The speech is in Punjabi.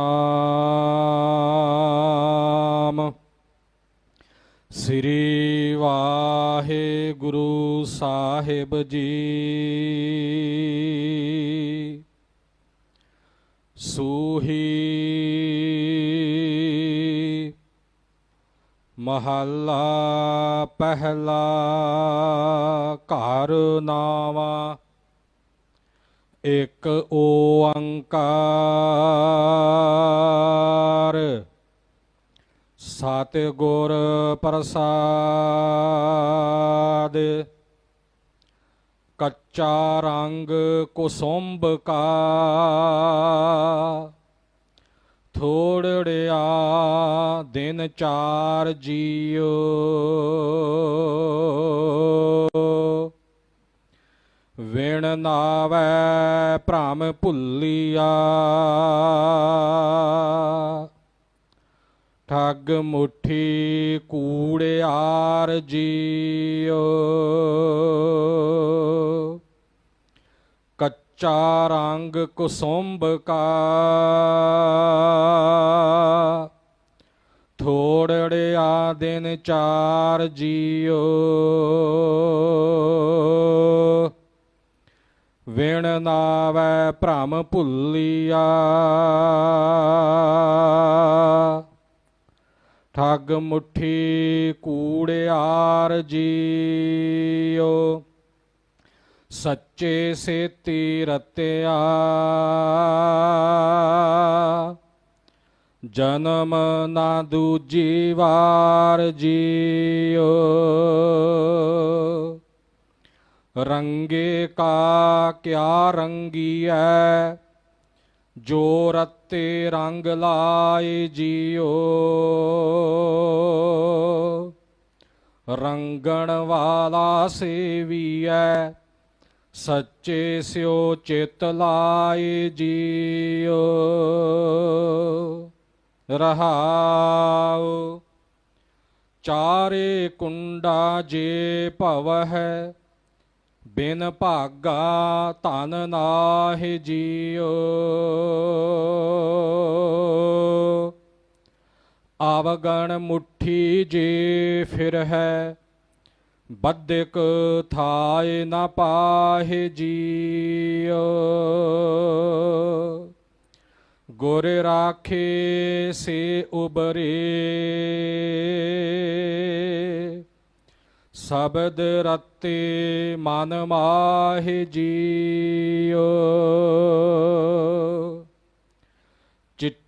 ਨਾਮ। ਸ੍ਰੀ ਵਾਹਿਗੁਰੂ ਸਾਹਿਬ ਜੀ। ਸੂਹੀ ਮਹੱਲਾ ਪਹਿਲਾ ਘਰ ਨਾਵਾ। ਇਕ ਓੰਕਾਰ ਸਤ ਗੁਰ ਪ੍ਰਸਾਦ। ਕੱਚਾ ਰੰਗ ਕੁਸੁੰਭ ਕਾ। ਥੋੜੜਿਆ ਦਿਨ ਚਾਰ ਜੀਓ। ਵਿਣ ਨਾਵੈ ਭ੍ਰਮ ਭੁੱਲੀਆ। ਠੱਗ ਮੁਠੀ ਕੂੜਿਆਰ ਜੀਓ ਕੱਚਾ ਰੰਗ ਕੁਸੁੰਭ ਕਾ। ਥੋੜੜਿਆ ਦਿਨ ਚਾਰ ਜੀਓ ਵਿਣ ਨਾਵੈ ਭ੍ਰਮ ਭੁੱਲੀਆ। ਠੱਗ ਮੁਠੀ ਕੂੜਿਆਰ ਜੀਓ ਸੱਚੇ ਸੇਤੀ ਰਤਿਆ। ਜਨਮ ਨਾ ਦੂਜੀ ਵਾਰ ਜੀਓ ਰੰਗੇ ਕਾ ਕਿਆ ਰੰਗੀਐ। ਜੋ ਰਤੇ ਰੰਗ ਲਾਏ ਜੀਓ। ਰੰਗਣ ਵਾਲਾ ਸੇਵੀਐ, ਸੱਚੇ ਸਿਓ ਚਿਤ ਲਾਏ ਜੀਓ। ਰਹਾਉ, ਚਾਰੇ ਕੁੰਡਾ ਜੇ ਭਵ ਹੈ ਬਿਨ ਭਾਗਾ ਧਨ ਨਾਹਿ ਜੀਓ ਆਵਗਣ ਮੁਠੀ ਜੇ ਫਿਰ ਹੈ ਬੱਦਿਕ ਥਾਏ ਨਾ ਪਾਹਿ ਜੀਓ ਗੁਰ ਰਾਖੇ ਸੇ ਉਬਰੇ ਸ਼ਬਦ ਰਤੇ ਮਨ ਮਾਹਿ ਜੀਓ ਚਿੱਟੇ